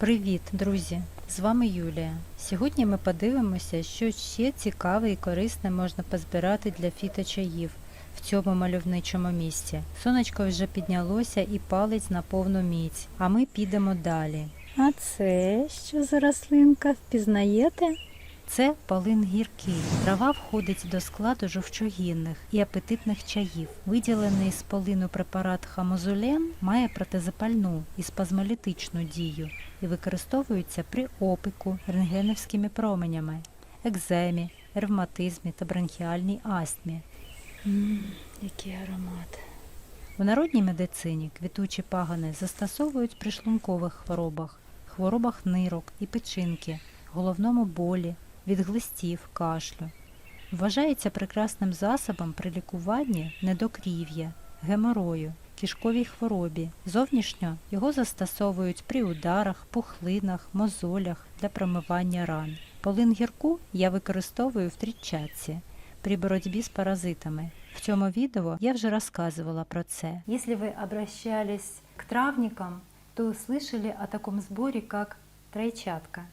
Привіт, друзі! З вами Юлія. Сьогодні ми подивимося, що ще цікаве і корисне можна позбирати для фіточаїв в цьому мальовничому місці. Сонечко вже піднялося і палець на повну міць, а ми підемо далі. А це що за рослинка? Впізнаєте? Це полин гіркий. Трава входить до складу жовчогінних і апетитних чаїв. Виділений з полину препарат хамозулен має протизапальну і спазмолітичну дію і використовується при опику рентгенівськими променями, екземі, ревматизмі та бронхіальній астмі. Ммм, який аромат. У народній медицині квітучі пагани застосовують при шлункових хворобах, хворобах нирок і печінки, головному болі, від глистів, кашлю. Вважається прекрасним засобом при лікуванні недокрів'я, геморою, кишковій хворобі. Зовнішньо його застосовують при ударах, пухлинах, мозолях для промивання ран. Полин гірку я використовую в трітчатці при боротьбі з паразитами. В цьому відео я вже розказувала про це. Если вы обращались к травникам, то слышали о таком сборе, как тройчатка.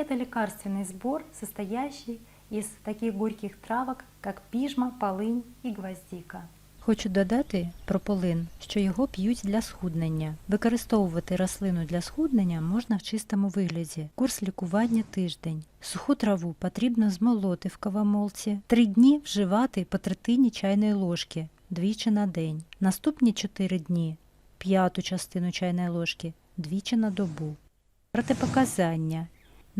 Это лекарственный сбор, состоящий из таких горьких травок, как піжма, полинь і гвоздика. Хочу додати про полин, що його п'ють для схуднення. Використовувати рослину для схуднення можна в чистому вигляді. Курс лікування тиждень. Суху траву потрібно змолоти в кавомолці. Три дні вживати по третині чайної ложки двічі на день. Наступні чотири дні п'яту частину чайної ложки двічі на добу. Протипоказання.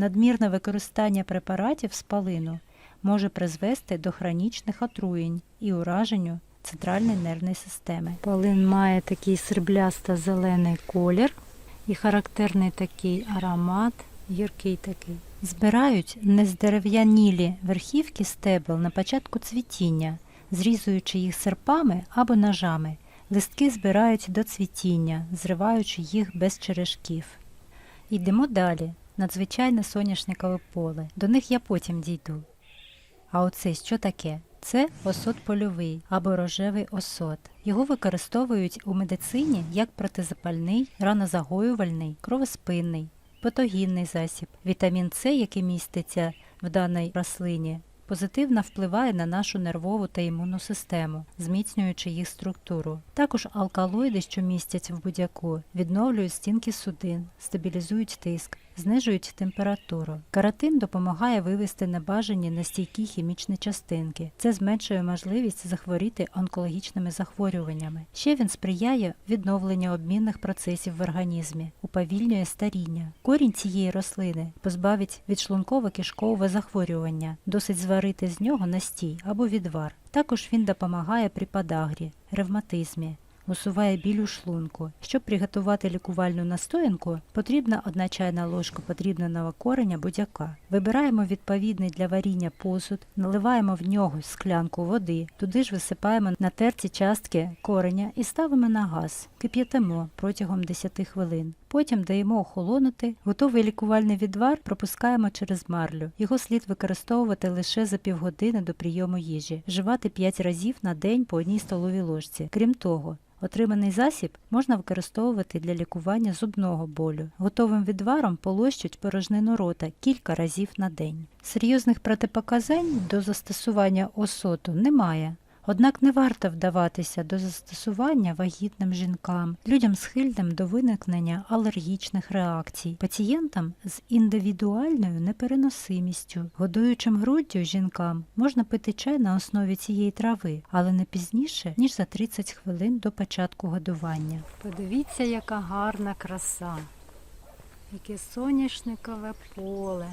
Надмірне використання препаратів з полину може призвести до хронічних отруєнь і ураженню центральної нервної системи. Полин має такий сріблясто-зелений колір і характерний такий аромат, гіркий такий. Збирають нездерев'янілі верхівки стебел на початку цвітіння, зрізуючи їх серпами або ножами. Листки збирають до цвітіння, зриваючи їх без черешків. Йдемо далі. Надзвичайне соняшникове поле. До них я потім дійду. А оце що таке? Це осот польовий або рожевий осот. Його використовують у медицині як протизапальний, ранозагоювальний, кровоспинний, патогінний засіб. Вітамін С, який міститься в даній рослині, позитивно впливає на нашу нервову та імунну систему, зміцнюючи їх структуру. Також алкалоїди, що містять в будяку, відновлюють стінки судин, стабілізують тиск, знижують температуру. Каротин допомагає вивести небажані нестійкі хімічні частинки. Це зменшує можливість захворіти онкологічними захворюваннями. Ще він сприяє відновленню обмінних процесів в організмі, уповільнює старіння. Корінь цієї рослини позбавить від шлунково-кишкового захворювання, досить зварити з нього настій або відвар. Також він допомагає при подагрі, ревматизмі, усуває біль у шлунку. Щоб приготувати лікувальну настоянку, потрібна одна чайна ложка подрібненого кореня будяка. Вибираємо відповідний для варіння посуд, наливаємо в нього склянку води, туди ж висипаємо натерті частки кореня і ставимо на газ. Кип'ятимо протягом 10 хвилин. Потім даємо охолонути. Готовий лікувальний відвар пропускаємо через марлю. Його слід використовувати лише за півгодини до прийому їжі, вживати 5 разів на день по одній столовій ложці. Крім того, Отриманий засіб можна використовувати для лікування зубного болю. Готовим відваром полощуть порожнину рота кілька разів на день. Серйозних протипоказань до застосування осоту немає. Однак не варто вдаватися до застосування вагітним жінкам, людям схильним до виникнення алергічних реакцій, пацієнтам з індивідуальною непереносимістю, годуючим груддю жінкам можна пити чай на основі цієї трави, але не пізніше, ніж за 30 хвилин до початку годування. Подивіться, яка гарна краса, яке соняшникове поле.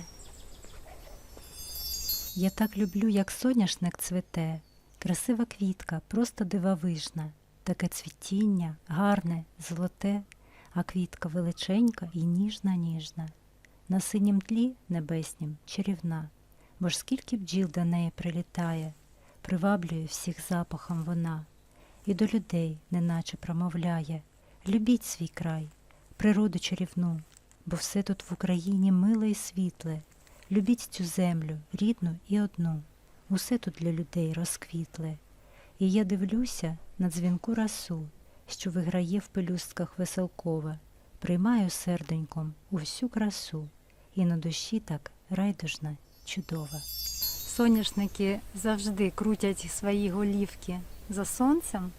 Я так люблю, як соняшник цвіте. Красива квітка, просто дивовижна, таке цвітіння, гарне, золоте, а квітка величенька і ніжна ніжна. На синім тлі небеснім чарівна, бо ж скільки бджіл до неї прилітає, приваблює всіх запахом вона, і до людей неначе промовляє Любіть свій край, природу чарівну, бо все тут в Україні миле і світле. Любіть цю землю, рідну і одну. Усе тут для людей розквітле, і я дивлюся на дзвінку расу, що виграє в пелюстках веселкове, приймаю серденьком у всю красу, і на душі так райдужна, чудова. Соняшники завжди крутять свої голівки за сонцем,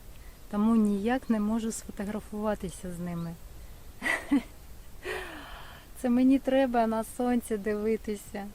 тому ніяк не можу сфотографуватися з ними. Це мені треба на сонце дивитися.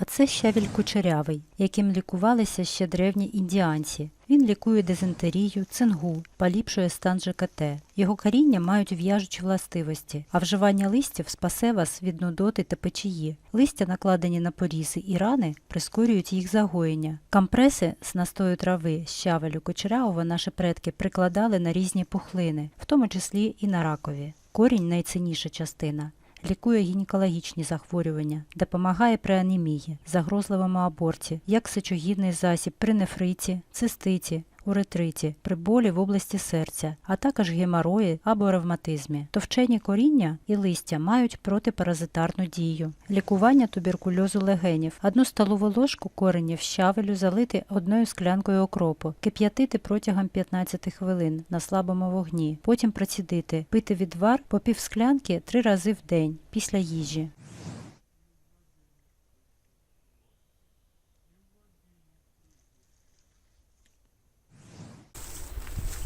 А це щавіль кучерявий, яким лікувалися ще древні індіанці. Він лікує дизентерію, цингу, поліпшує стан ЖКТ. Його коріння мають в'яжучі властивості, а вживання листів спасе вас від нудоти та печії. Листя, накладені на порізи і рани, прискорюють їх загоєння. Компреси з настою трави щавелю кучерявого наші предки прикладали на різні пухлини, в тому числі і на ракові. Корінь найцінніша частина. Лікує гінекологічні захворювання, допомагає при анемії, загрозливому аборті, як сечогідний засіб при нефриті, циститі, уретриті, при болі в області серця, а також геморої або ревматизмі. Товчені коріння і листя мають протипаразитарну дію. Лікування туберкульозу легенів. Одну столову ложку коренів щавелю залити одною склянкою окропу, кип'ятити протягом 15 хвилин на слабому вогні, потім процідити, пити відвар по півсклянки три рази в день після їжі.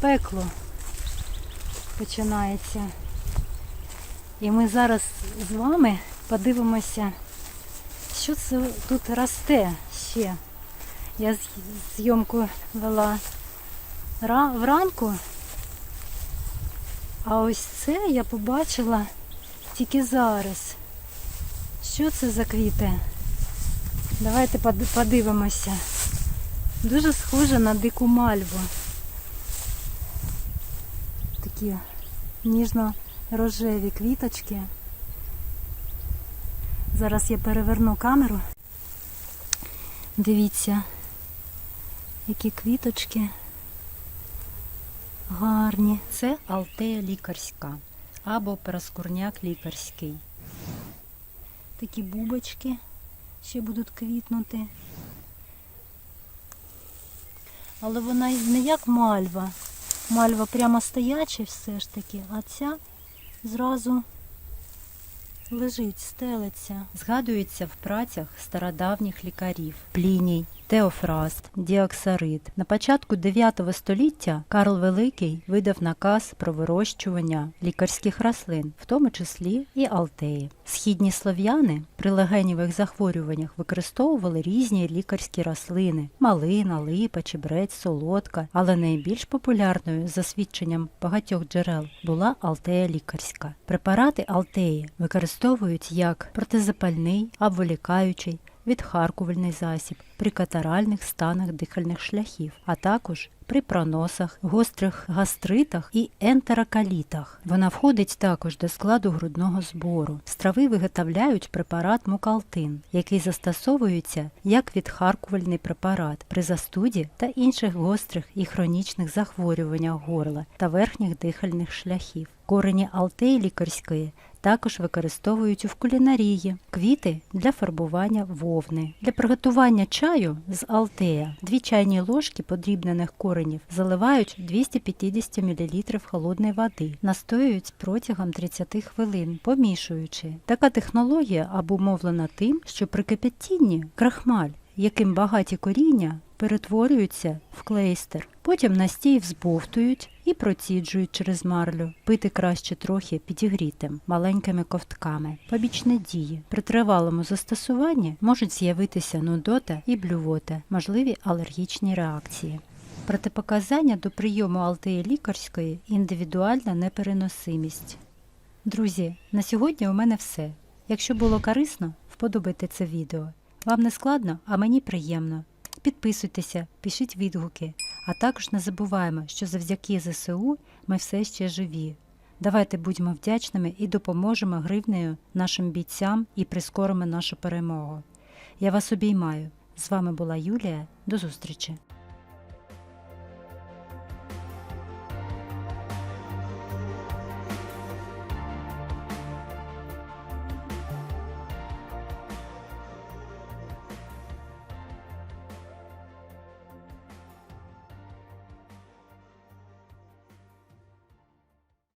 Пекло починається. І ми зараз з вами подивимося, що це тут росте ще. Я зйомку вела вранку, а ось це я побачила тільки зараз. Що це за квіти? Давайте подивимося. Дуже схоже на дику мальву. Такі ніжно-рожеві квіточки. Зараз я переверну камеру. Дивіться, які квіточки гарні. Це алтея лікарська або параскурняк лікарський. Такі бубочки ще будуть квітнути. Але вона не як мальва. Мальва прямо стояча все ж таки, а ця зразу лежить, стелиться. Згадується в працях стародавніх лікарів Пліній, Теофраст, Діоксарид. На початку 9 століття Карл Великий видав наказ про вирощування лікарських рослин, в тому числі і алтеї. Східні слов'яни при легенівих захворюваннях використовували різні лікарські рослини: малина, липа, чебрець, солодка, але найбільш популярною, за свідченням багатьох джерел, була алтея лікарська. Препарати алтеї використовують як протизапальний, обволікаючий, відхаркувальний засіб при катаральних станах дихальних шляхів, а також при проносах, гострих гастритах і ентерокалітах. Вона входить також до складу грудного збору. З трави виготовляють препарат мукалтин, який застосовується як відхаркувальний препарат при застуді та інших гострих і хронічних захворюваннях горла та верхніх дихальних шляхів. Корені алтеї лікарської також використовують в кулінарії, квіти для фарбування вовни. Для приготування чаю з алтея дві чайні ложки подрібнених коренів заливають 250 мл холодної води, настоюють протягом 30 хвилин, помішуючи. Така технологія обумовлена тим, що при кипятінні крахмаль, яким багаті коріння, перетворюються в клейстер. Потім настій взбовтують і проціджують через марлю. Пити краще трохи підігрітим, маленькими ковтками. Побічні дії. При тривалому застосуванні можуть з'явитися нудота і блювота, можливі алергічні реакції. Протипоказання до прийому алтеї лікарської індивідуальна непереносимість. Друзі, на сьогодні у мене все. Якщо було корисно, вподобайте це відео. Вам не складно, а мені приємно. Підписуйтеся, пишіть відгуки, а також не забуваємо, що завдяки ЗСУ ми все ще живі. Давайте будьмо вдячними і допоможемо гривнею нашим бійцям і прискоримо нашу перемогу. Я вас обіймаю. З вами була Юлія. До зустрічі!